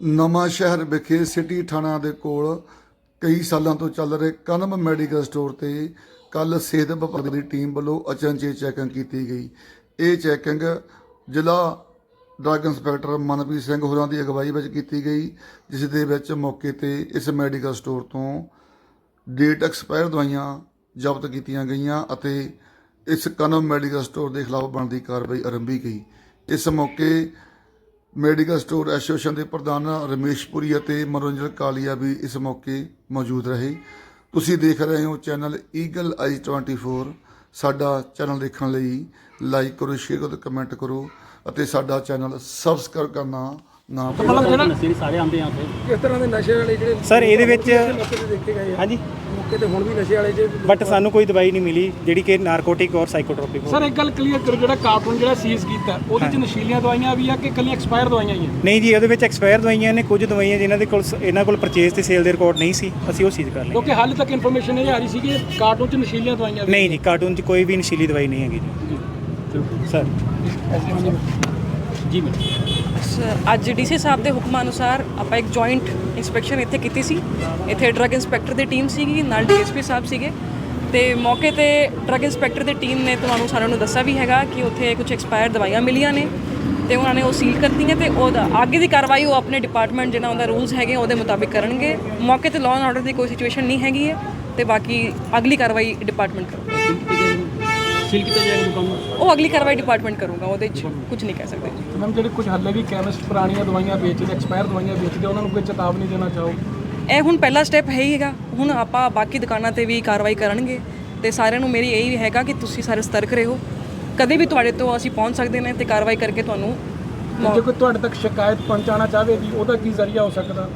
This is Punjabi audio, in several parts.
ਨਵਾਂ ਸ਼ਹਿਰ ਵਿਖੇ ਸਿਟੀ ਥਾਣਾ ਦੇ ਕੋਲ ਕਈ ਸਾਲਾਂ ਤੋਂ ਚੱਲ ਰਹੇ ਕਨਮ ਮੈਡੀਕਲ ਸਟੋਰ ਤੇ ਕੱਲ ਸਿਹਤ ਵਿਭਾਗ ਦੀ ਟੀਮ ਵੱਲੋਂ ਅਚਨਚੇਤ ਚੈਕਿੰਗ ਕੀਤੀ ਗਈ। ਇਹ ਚੈਕਿੰਗ ਜ਼ਿਲ੍ਹਾ ਡਰੱਗ ਇੰਸਪੈਕਟਰ ਮਨਪ੍ਰੀਤ ਸਿੰਘ ਹੋਰਾਂ ਦੀ ਅਗਵਾਈ ਵਿੱਚ ਕੀਤੀ ਗਈ, ਜਿਸ ਦੇ ਵਿੱਚ ਮੌਕੇ ਤੇ ਇਸ ਮੈਡੀਕਲ ਸਟੋਰ ਤੋਂ ਡੇਟ ਐਕਸਪਾਇਰ ਦਵਾਈਆਂ ਜ਼ਬਤ ਕੀਤੀਆਂ ਗਈਆਂ ਅਤੇ ਇਸ ਕਨਮ ਮੈਡੀਕਲ ਸਟੋਰ ਦੇ ਖਿਲਾਫ ਬਣਦੀ ਕਾਰਵਾਈ ਆਰੰਭੀ ਗਈ। ਇਸ ਮੌਕੇ ਮੈਡੀਕਲ ਸਟੋਰ ਐਸੋਸੀਏਸ਼ਨ ਦੇ ਪ੍ਰਧਾਨ ਰਮੇਸ਼ ਪੁਰੀ ਅਤੇ ਮਨੋਰੰਜਨ ਕਾਲੀਆ ਵੀ ਇਸ ਮੌਕੇ ਮੌਜੂਦ ਰਹੇ। ਤੁਸੀਂ ਦੇਖ ਰਹੇ ਹੋ ਚੈਨਲ ਈਗਲ ਆਈ 24 ਸਾਡਾ ਚੈਨਲ ਦੇਖਣ ਲਈ ਲਾਈਕ ਕਰੋ ਸ਼ੇਅਰ ਕਰੋ ਕਮੈਂਟ ਕਰੋ ਅਤੇ ਸਾਡਾ ਚੈਨਲ ਸਬਸਕ੍ਰਾਈਬ ਕਰਨਾ ਨਾ ਭੁੱਲੋ ਸਾਰੇ ਆਉਂਦੇ ਆ ਉੱਥੇ। ਕਿਸ ਤਰ੍ਹਾਂ ਦੇ ਨਸ਼ੇ ਵਾਲੇ ਜਿਹੜੇ ਸਰ, ਇਹਦੇ ਵਿੱਚ- ਮੌਕੇ ਤੇ ਦੇਖੇ ਗਏ ਆ? ਹਾਂਜੀ। ਮੌਕੇ ਤੇ ਹੁਣ ਵੀ ਨਸ਼ੇ ਵਾਲੇ ਜੇ ਬਟ ਸਾਨੂੰ ਕੋਈ ਦਵਾਈ ਨਹੀਂ ਮਿਲੀ ਜਿਹੜੀ ਕਿ ਨਾਰਕੋਟਿਕ ਔਰ ਸਾਈਕੋਟ੍ਰੋਪਿਕ ਸਰ ਇੱਕ ਗੱਲ ਕਲੀਅਰ ਕਰੋ ਜਿਹੜਾ ਕਾਰਟੂਨ ਜਿਹੜਾ ਸੀਜ਼ ਕੀਤਾ ਉਹਦੇ ਚ ਨਸ਼ੀਲੀਆਂ ਦਵਾਈਆਂ ਵੀ ਆ ਕਿ ਕੱਲੀਆਂ ਐਕਸਪਾਇਰ ਦਵਾਈਆਂ ਹੀ ਆ? ਨਹੀਂ ਜੀ ਉਹਦੇ ਵਿੱਚ ਐਕਸਪਾਇਰ ਦਵਾਈਆਂ ਨੇ ਕੁਝ ਦਵਾਈਆਂ ਜਿਨ੍ਹਾਂ ਦੇ ਕੋਲ ਇਹਨਾਂ ਕੋਲ ਪਰਚੇਸ ਤੇ ਸੇਲ ਦੇ ਰਿਕਾਰਡ ਨਹੀਂ ਸੀ ਅਸੀਂ ਉਹ ਸੀਜ਼ ਕਰ ਲਏ। ਕਿਉਂਕਿ ਹਾਲੇ ਤੱਕ ਇਨਫੋਰਮੇਸ਼ਨ ਇਹ ਆ ਰਹੀ ਸੀ ਕਿ ਕਾਰਟੂਨ ਚ ਨਸ਼ੀਲੀਆਂ ਦਵਾਈਆਂ ਨਹੀਂ ਜੀ ਕਾਰਟੂਨ 'ਚ ਕੋਈ ਵੀ ਨਸ਼ੀਲੀ ਦਵਾਈ ਨਹੀਂ ਹੈਗੀ ਜੀ। ਸਰ ਜੀ ਮੈਂ ਅੱਜ ਡੀਸੀ ਸਾਹਿਬ ਦੇ ਹੁਕਮਾਂ ਅਨੁਸਾਰ ਆਪਾਂ ਇੱਕ ਜੁਆਇੰਟ ਇਨਸਪੈਕਸ਼ਨ ਇੱਥੇ ਕੀਤੀ ਸੀ। ਇੱਥੇ ਡਰੱਗ ਇੰਸਪੈਕਟਰ ਦੀ ਟੀਮ ਸੀਗੀ, ਨਾਲ ਡੀਐਸਪੀ ਸਾਹਿਬ ਸੀਗੇ। ਤੇ ਮੌਕੇ ਤੇ ਡਰੱਗ ਇੰਸਪੈਕਟਰ ਦੀ ਟੀਮ ਨੇ ਤੁਹਾਨੂੰ ਸਾਰਿਆਂ ਨੂੰ ਦੱਸਿਆ ਵੀ ਹੈਗਾ ਕਿ ਉੱਥੇ ਕੁਝ ਐਕਸਪਾਇਰ ਦਵਾਈਆਂ ਮਿਲੀਆਂ ਨੇ ਤੇ ਉਹਨਾਂ ਨੇ ਉਹ ਸੀਲ ਕਰਤੀਆਂ ਤੇ ਉਹਦਾ ਅੱਗੇ ਦੀ ਕਾਰਵਾਈ ਉਹ ਆਪਣੇ ਡਿਪਾਰਟਮੈਂਟ ਜਿਹਨਾਂ ਉਹਦਾ ਰੂਲਸ ਹੈਗੇ ਉਹਦੇ ਮੁਤਾਬਿਕ ਕਰਨਗੇ। ਮੌਕੇ ਤੇ ਲਾਅ ਐਂਡ ਆਰਡਰ ਦੀ ਕੋਈ ਸਿਚੁਏਸ਼ਨ ਨਹੀਂ ਹੈਗੀ ਹੈ ਤੇ ਬਾਕੀ ਅਗਲੀ ਕਾਰਵਾਈ ਡਿਪਾਰਟਮੈਂਟ ਕਰੂਗਾ। ਸੀਲ ਕੀਤਾ ਜਾਏਗਾ ਦੁਕਾਨ ਨੂੰ ਉਹ ਅਗਲੀ ਕਾਰਵਾਈ ਡਿਪਾਰਟਮੈਂਟ ਕਰੂਗਾ ਉਹਦੇ 'ਚ ਕੁਝ ਨਹੀਂ ਕਹਿ ਸਕਦੇ। ਜੀ ਮੈਮ ਜਿਹੜੇ ਕੁਝ ਹਾਲੇ ਵੀ ਕੈਮਿਸਟ ਪੁਰਾਣੀਆਂ ਦਵਾਈਆਂ ਵੇਚਦੇ ਐਕਸਪਾਇਰ ਦਵਾਈਆਂ ਵੇਚਦੇ ਉਹਨਾਂ ਨੂੰ ਕੋਈ ਚੇਤਾਵਨੀ ਦੇਣਾ ਚਾਹੋ? ਇਹ ਹੁਣ ਪਹਿਲਾ ਸਟੈਪ ਹੈ ਹੀ ਹੈਗਾ। ਹੁਣ ਆਪਾਂ ਬਾਕੀ ਦੁਕਾਨਾਂ ਤੇ ਵੀ ਕਾਰਵਾਈ ਕਰਨਗੇ ਤੇ ਸਾਰਿਆਂ ਨੂੰ ਮੇਰੀ ਇਹੀ ਹੈਗਾ ਕਿ ਤੁਸੀਂ ਸਾਰੇ ਸਤਰਕ ਰਹੋ। ਕਦੇ ਵੀ ਤੁਹਾਡੇ ਤੋਂ ਅਸੀਂ ਪਹੁੰਚ ਸਕਦੇ ਨੇ ਤੇ ਕਾਰਵਾਈ ਕਰਕੇ ਤੁਹਾਨੂੰ ਤੇ ਜੇ ਕੋਈ ਤੁਹਾਡੇ ਤੱਕ ਸ਼ਿਕਾਇਤ ਪਹੁੰਚਾਉਣਾ ਚਾਹਵੇ ਜੀ ਉਹਦਾ ਕੀ ਜ਼ਰੀਆ ਹੋ ਸਕਦਾ?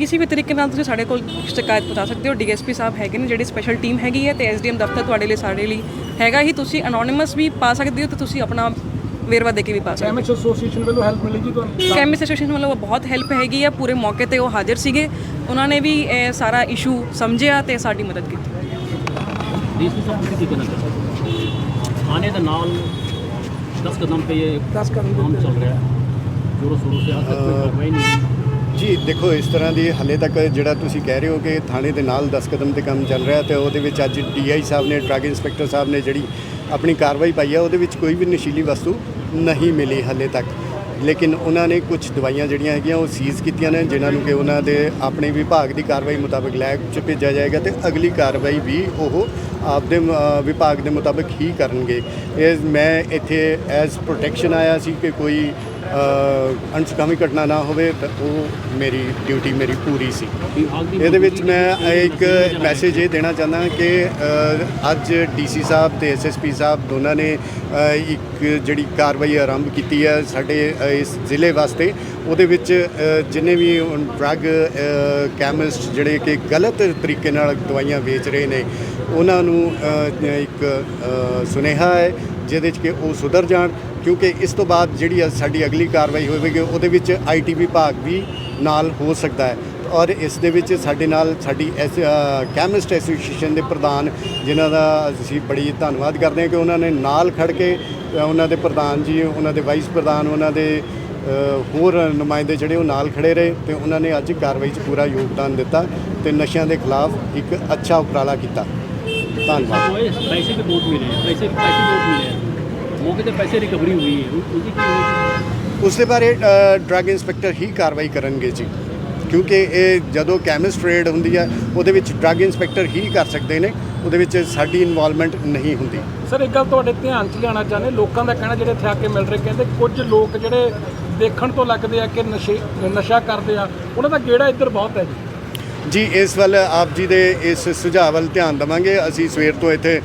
ਕਿਸੇ ਵੀ ਤਰੀਕੇ ਨਾਲ ਤੁਸੀਂ ਸਾਡੇ ਕੋਲ ਸ਼ਿਕਾਇਤ ਪਹੁੰਚਾ ਸਕਦੇ ਹੋ। ਡੀਐਸਪੀ ਸਾਹਿਬ ਹੈਗੇ ਨੇ ਜਿਹੜੀ ਸਪੈਸ਼ਲ ਟੀਮ ਹੈਗੀ ਹੈ ਤੇ ਐਸਡੀਐਮ ਦਫ਼ਤਰ ਤੁਹਾਡੇ ਲਈ ਸਾਡੇ ਲਈ ਹੈਗਾ ਹੀ। ਤੁਸੀਂ ਅਨੋਨਿਮਸ ਵੀ ਪਾ ਸਕਦੇ ਹੋ ਤੇ ਤੁਸੀਂ ਆਪਣਾ ਵੇਰਵਾ ਦੇ ਕੇ ਵੀ ਪਾ ਸਕਦੇ ਕੈਮਿਸਟ ਐਸੋਸੀਏਸ਼ਨ ਵੱਲੋਂ ਹੈਲਪ ਮਿਲੇਗੀ ਤੁਹਾਨੂੰ? ਕੈਮਿਸਟ ਐਸੋਸੀਏਸ਼ਨ ਵੱਲੋਂ ਬਹੁਤ ਹੈਲਪ ਹੈਗੀ ਆ। ਪੂਰੇ ਮੌਕੇ ਤੇ ਉਹ ਹਾਜ਼ਰ ਸੀਗੇ। ਉਹਨਾਂ ਨੇ ਵੀ ਇਹ ਸਾਰਾ ਇਸ਼ੂ ਸਮਝਿਆ ਤੇ ਸਾਡੀ ਮਦਦ ਕੀਤੀ। ਡੀਸੀ ਸਾਹਿਬ ਕੀ ਕਹਿਣਾ ਚਾਹੁੰਦੇ ਆਨੇ ਦੇ ਨਾਲ 10 ਕਦਮ ਤੇ ਇਹ 10 ਕਦਮ ਚੱਲ ਰਿਹਾ ਹੈ। ਜੋਰ ਸ਼ੁਰੂ ਸੇ ਅੱਜ ਤੱਕ ਕੋਈ ਨਹੀਂ ਜੀ, ਦੇਖੋ, ਇਸ ਤਰ੍ਹਾਂ ਦੀ ਹਾਲੇ ਤੱਕ ਜਿਹੜਾ ਤੁਸੀਂ ਕਹਿ ਰਹੇ ਹੋ ਕਿ ਥਾਣੇ ਦੇ ਨਾਲ 10 ਕਦਮ ਤੇ ਕੰਮ ਚੱਲ ਰਿਹਾ ਤੇ ਉਹਦੇ ਵਿੱਚ ਅੱਜ ਡੀਆਈ ਸਾਹਿਬ ਨੇ, ਡਰੱਗ ਇੰਸਪੈਕਟਰ ਸਾਹਿਬ ਨੇ ਜਿਹੜੀ ਆਪਣੀ ਕਾਰਵਾਈ ਪਾਈ ਹੈ ਉਹਦੇ ਵਿੱਚ ਕੋਈ ਵੀ ਨਸ਼ੀਲੀ ਵਸਤੂ ਨਹੀਂ ਮਿਲੀ ਹਾਲੇ ਤੱਕ। ਲੇਕਿਨ ਉਹਨਾਂ ਨੇ ਕੁਝ ਦਵਾਈਆਂ ਜਿਹੜੀਆਂ ਹੈਗੀਆਂ, ਉਹ ਸੀਜ਼ ਕੀਤੀਆਂ ਨੇ, ਜਿਨ੍ਹਾਂ ਨੂੰ ਕਿ ਉਹਨਾਂ ਦੇ ਆਪਣੇ ਵਿਭਾਗ ਦੀ ਕਾਰਵਾਈ ਮੁਤਾਬਕ ਲੈਬ 'ਚ ਭੇਜਿਆ ਜਾਏਗਾ ਤੇ ਅਗਲੀ ਕਾਰਵਾਈ ਵੀ ਉਹ ਆਪਦੇ ਵਿਭਾਗ ਦੇ ਮੁਤਾਬਕ ਹੀ ਕਰਨਗੇ। ਇਹ ਮੈਂ ਇੱਥੇ ਐਜ਼ ਪ੍ਰੋਟੈਕਸ਼ਨ ਆਇਆ ਸੀ ਕਿ ਕੋਈ ਅਣਸਕਾਮੀ ਘਟਨਾ ਨਾ ਹੋਵੇ ਤਾਂ ਉਹ ਮੇਰੀ ਡਿਊਟੀ ਮੇਰੀ ਪੂਰੀ ਸੀ। ਇਹਦੇ ਵਿੱਚ ਮੈਂ ਇੱਕ ਮੈਸੇਜ ਇਹ ਦੇਣਾ ਚਾਹੁੰਦਾ ਕਿ ਅੱਜ ਡੀਸੀ ਸਾਹਿਬ ਤੇ ਐਸਐਸਪੀ ਸਾਹਿਬ ਦੋਨਾਂ ਨੇ ਇੱਕ ਜਿਹੜੀ ਕਾਰਵਾਈ ਆਰੰਭ ਕੀਤੀ ਹੈ ਸਾਡੇ ਇਸ ਜ਼ਿਲ੍ਹੇ ਵਾਸਤੇ। ਉਹਦੇ ਵਿੱਚ ਜਿੰਨੇ ਵੀ ਡਰੱਗ ਕੈਮਿਸਟ ਜਿਹੜੇ ਕਿ ਗਲਤ ਤਰੀਕੇ ਨਾਲ ਦਵਾਈਆਂ ਵੇਚ ਰਹੇ ਨੇ ਉਹਨਾਂ ਨੂੰ ਇੱਕ ਸੁਨੇਹਾ ਹੈ, ਜਿਹਦੇ 'ਚ ਕਿ ਉਹ ਸੁਧਰ ਜਾਣ, ਕਿਉਂਕਿ ਇਸ ਤੋਂ ਬਾਅਦ ਜਿਹੜੀ ਸਾਡੀ ਅਗਲੀ ਕਾਰਵਾਈ ਹੋਵੇਗੀ, ਉਹਦੇ ਵਿੱਚ ਆਈਟੀ ਵਿਭਾਗ ਵੀ ਨਾਲ ਹੋ ਸਕਦਾ ਹੈ। ਔਰ ਇਸ ਦੇ ਵਿੱਚ ਸਾਡੇ ਨਾਲ ਸਾਡੀ ਐਸ ਕੈਮਿਸਟ ਐਸੋਸੀਏਸ਼ਨ ਦੇ ਪ੍ਰਧਾਨ, ਜਿਨ੍ਹਾਂ ਦਾ ਅਸੀਂ ਬੜੀ ਧੰਨਵਾਦ ਕਰਦੇ ਹਾਂ ਕਿ ਉਹਨਾਂ ਨੇ ਨਾਲ ਖੜ ਕੇ ਉਹਨਾਂ ਦੇ ਪ੍ਰਧਾਨ ਜੀ, ਉਹਨਾਂ ਦੇ ਵਾਈਸ ਪ੍ਰਧਾਨ, ਉਹਨਾਂ ਦੇ ਹੋਰ ਨੁਮਾਇੰਦੇ ਜਿਹੜੇ ਉਹ ਨਾਲ ਖੜੇ ਰਹੇ ਤੇ ਉਹਨਾਂ ਨੇ ਅੱਜ ਕਾਰਵਾਈ 'ਚ ਪੂਰਾ ਯੋਗਦਾਨ ਦਿੱਤਾ ਤੇ ਨਸ਼ਿਆਂ ਦੇ ਖਿਲਾਫ ਇੱਕ ਅੱਛਾ ਉਪਰਾਲਾ ਕੀਤਾ। ਧੰਨਵਾਦ। ਪੈਸੇ ਵੀ ਬਹੁਤ ਮਿਲੇ ਪੈਸੇ ਪੈਸੇ ਬਹੁਤ ਮਿਲੇ ਮੌਕੇ ਤੇ ਪੈਸੇ ਰਿਕਵਰੀ ਹੋਈ ਹੈ। ਉਹਦੀ ਕੀ ਹੋਈ? ਉਸ ਦੇ ਬਾਰੇ ਡਰੱਗ ਇੰਸਪੈਕਟਰ ਹੀ ਕਾਰਵਾਈ ਕਰਨਗੇ ਜੀ। ਕਿਉਂਕਿ ਇਹ ਜਦੋਂ ਕੈਮਿਸਟ ਰੇਡ ਹੁੰਦੀ ਹੈ ਉਹਦੇ ਵਿੱਚ ਡਰੱਗ ਇੰਸਪੈਕਟਰ ਹੀ ਕਰ ਸਕਦੇ ਨੇ। ਉਹਦੇ ਵਿੱਚ ਸਾਡੀ ਇਨਵੋਲਵਮੈਂਟ ਨਹੀਂ ਹੁੰਦੀ। ਸਰ ਇੱਕ ਗੱਲ ਤੁਹਾਡੇ ਧਿਆਨ 'ਚ ਲਿਆਉਣਾ ਚਾਹੁੰਦੇ ਲੋਕਾਂ ਦਾ ਕਹਿਣਾ ਜਿਹੜੇ ਇੱਥੇ ਆ ਕੇ ਮਿਲ ਰਹੇ ਕਹਿੰਦੇ ਕੁਝ ਲੋਕ ਜਿਹੜੇ ਦੇਖਣ ਤੋਂ ਲੱਗਦੇ ਆ ਕਿ ਨਸ਼ੇ ਨਸ਼ਾ ਕਰਦੇ ਆ ਉਹਨਾਂ ਦਾ ਗੇੜਾ ਇੱਧਰ ਬਹੁਤ ਹੈ ਜੀ। ਜੀ, ਇਸ ਵੱਲ ਆਪ ਜੀ ਦੇ ਇਸ ਸੁਝਾਅ ਵੱਲ ਧਿਆਨ ਦੇਵਾਂਗੇ। ਅਸੀਂ ਸਵੇਰ ਤੋਂ ਇੱਥੇ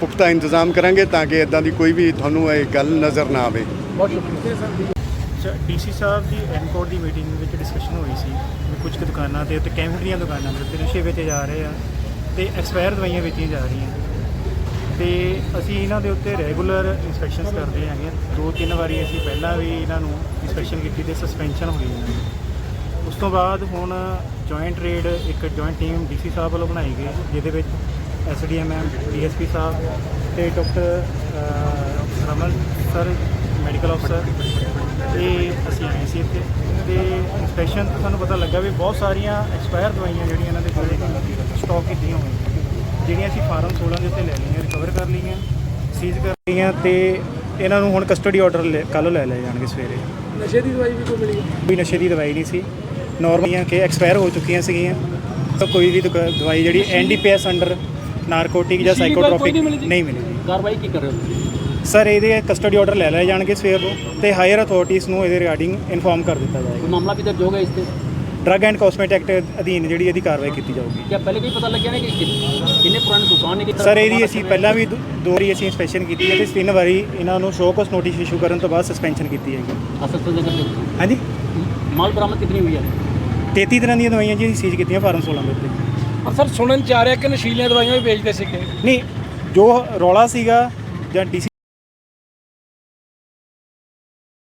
ਪੁਖਤਾ ਇੰਤਜ਼ਾਮ ਕਰਾਂਗੇ ਤਾਂ ਕਿ ਇਦਾਂ ਦੀ ਕੋਈ ਵੀ ਤੁਹਾਨੂੰ ਇਹ ਗੱਲ ਨਜ਼ਰ ਨਾ ਆਵੇ। ਬਹੁਤ ਸ਼ੁਕਰੀਆ। ਸਰ ਡੀਸੀ ਸਾਹਿਬ ਦੀ ਐਨਕੋਡ ਦੀ ਮੀਟਿੰਗ ਵਿੱਚ ਡਿਸਕਸ਼ਨ ਹੋਈ ਸੀ ਵੀ ਕੁਝ ਕੁ ਦੁਕਾਨਾਂ ਤੇ ਉੱਤੇ ਕੈਮਿਸਟ ਦੀਆਂ ਦੁਕਾਨਾਂ ਦੇ ਉੱਤੇ ਨਸ਼ੇ ਵਿੱਚ ਜਾ ਰਹੇ ਆ ਤੇ ਐਕਸਪਾਇਰ ਦਵਾਈਆਂ ਵੇਚੀਆਂ ਜਾ ਰਹੀਆਂ। ਤੇ ਅਸੀਂ ਇਹਨਾਂ ਦੇ ਉੱਤੇ ਰੈਗੂਲਰ ਇਨਸਪੈਕਸ਼ਨਸ ਕਰਦੇ ਹੈਗੇ ਦੋ ਤਿੰਨ ਵਾਰੀ ਅਸੀਂ ਪਹਿਲਾਂ ਵੀ ਇਹਨਾਂ ਨੂੰ ਇਨਸਪੈਕਸ਼ਨ ਕੀਤੀ ਤੇ ਸਸਪੈਂਸ਼ਨ ਹੋਈ ਇਹਨਾਂ ਦੀ ਤੋਂ ਬਾਅਦ ਹੁਣ ਜੁਆਇੰਟ ਰੇਡ ਇੱਕ ਜੁਆਇੰਟ ਟੀਮ ਡੀਸੀ ਸਾਹਿਬ ਵੱਲੋਂ ਬਣਾਈ ਗਈ ਜਿਹਦੇ ਵਿੱਚ ਐਸਡੀਐਮਐਮ ਡੀਐਸਪੀ ਸਾਹਿਬ ਤੇ ਡਾਕਟਰ ਰਮਨ ਸਰ ਮੈਡੀਕਲ ਅਫਸਰ ਇਹ ਅਸੀਂ ਆਏ ਸੀ ਇੱਥੇ। ਤੇ ਇਨਸਪੈਕਸ਼ਨ ਤੋਂ ਸਾਨੂੰ ਪਤਾ ਲੱਗਾ ਵੀ ਬਹੁਤ ਸਾਰੀਆਂ ਐਕਸਪਾਇਰ ਦਵਾਈਆਂ ਜਿਹੜੀਆਂ ਇਹਨਾਂ ਦੇ ਕੋਲੇ ਸਟਾਕ ਕੀਤੀਆਂ ਹੋਈਆਂ ਜਿਹੜੀਆਂ ਅਸੀਂ ਫਾਰਮ 16 ਦੇ ਉੱਤੇ ਲੈ ਲਈਆਂ ਰਿਕਵਰ ਕਰ ਲਈਆਂ ਸੀਜ਼ ਕਰ ਲਈਆਂ ਤੇ ਇਹਨਾਂ ਨੂੰ ਹੁਣ ਕਸਟਡੀ ਆਰਡਰ ਕੱਲ੍ਹ ਲੈ ਲਏ ਜਾਣਗੇ ਸਵੇਰੇ। ਨਸ਼ੇ ਦੀ ਦਵਾਈ ਵੀ ਕੋਈ ਮਿਲੀ? ਕੋਈ ਨਸ਼ੇ ਦੀ ਦਵਾਈ ਨਹੀਂ ਸੀ। ਨਾਰਮਲੀਆਂ ਕਿ ਐਕਸਪਾਇਰ ਹੋ ਚੁੱਕੀਆਂ ਸੀਗੀਆਂ। ਤਾਂ ਕੋਈ ਵੀ ਦੁਕਾ- ਦਵਾਈ ਜਿਹੜੀ ਐਨਡੀਪੀਐਸ ਅੰਡਰ ਨਾਰਕੋਟਿਕ ਜਾਂ ਕੋਈ ਸਾਈਕੋਟ੍ਰੋਪਿਕ ਨਹੀਂ ਮਿਲੀ ਜੀ? ਨਹੀਂ ਮਿਲੀ ਜੀ ਕਾਰਵਾਈ ਕੀ ਕਰ ਰਹੇ ਹੋ ਤੁਸੀਂ? ਸਰ ਇਹਦੇ ਕਸਟਡੀ ਆਰਡਰ ਲੈ ਲਏ ਜਾਣਗੇ ਸਵੇਰ ਨੂੰ ਤੇ ਹਾਇਰ ਅਥਾਰਟੀਜ਼ ਨੂੰ ਇਹਦੇ ਰਿਗਾਰਡਿੰਗ ਇਨਫੋਰਮ ਕਰ ਦਿੱਤਾ ਕੋਈ ਜਾਏਗਾ ਮਾਮਲਾ ਵੀ ਦਰਜ ਹੋਗਾ ਇਸ ਤੇ? ਡਰੱਗ ਐਂਡ ਕਾਸਮੈਟਿਕ ਐਕਟ ਅਧੀਨ ਜਿਹੜੀ ਇਹਦੀ ਕਾਰਵਾਈ ਕੀਤੀ ਜਾਊਗੀ। ਕਿਆ ਪਹਿਲੇ ਕੋਈ ਪਤਾ ਲੱਗਿਆ ਨਾ ਕਿ ਕਿ- ਕਿੰਨੇ ਪੁਰਾਣੀ ਦੁਕਾਨ ਨੇ ਸਰ ਇਹਦੀ ਅਸੀਂ ਪਹਿਲਾਂ ਵੀ ਦੋ ਦੋ ਵਾਰੀ ਅਸੀਂ ਇਨਸਪੈਕਸ਼ਨ ਕੀਤੀ ਹੈ ਤੇ ਤਿੰਨ ਵਾਰੀ ਇਹਨਾਂ ਨੂੰ ਸ਼ੋਕਸ ਨੋਟਿਸ ਇਸ਼ੂ ਕਰਨ ਤੋਂ ਬਾਅਦ ਸਸਪੈਂਸ਼ਨ ਕੀਤੀ ਹੈਗੀ। ਅਸਲ ਜਗ੍ਹਾ ਤੇ? ਹਾਂਜੀ? ਮਾਲ ਬਰਾਮਦ ਕਿਤਨੀ ਹੋਈ ਹੈ? 33 ਤਰ੍ਹਾਂ ਦੀਆਂ ਦਵਾਈਆਂ ਜੀ ਅਸੀਂ ਸੀਜ਼ ਕੀਤੀਆਂ ਫਾਰਮ 16 ਦੇ ਉੱਤੇ। ਪਰ ਸਰ ਸੁਣਨ ਚ ਆ ਰਿਹਾ ਕਿ ਨਸ਼ੀਲੀਆਂ ਦਵਾਈਆਂ ਵੀ ਵੇਚਦੇ ਸੀਗੇ। ਨਹੀਂ ਜੋ ਰੌਲਾ ਸੀਗਾ ਜਾਂ ਡੀਸੀ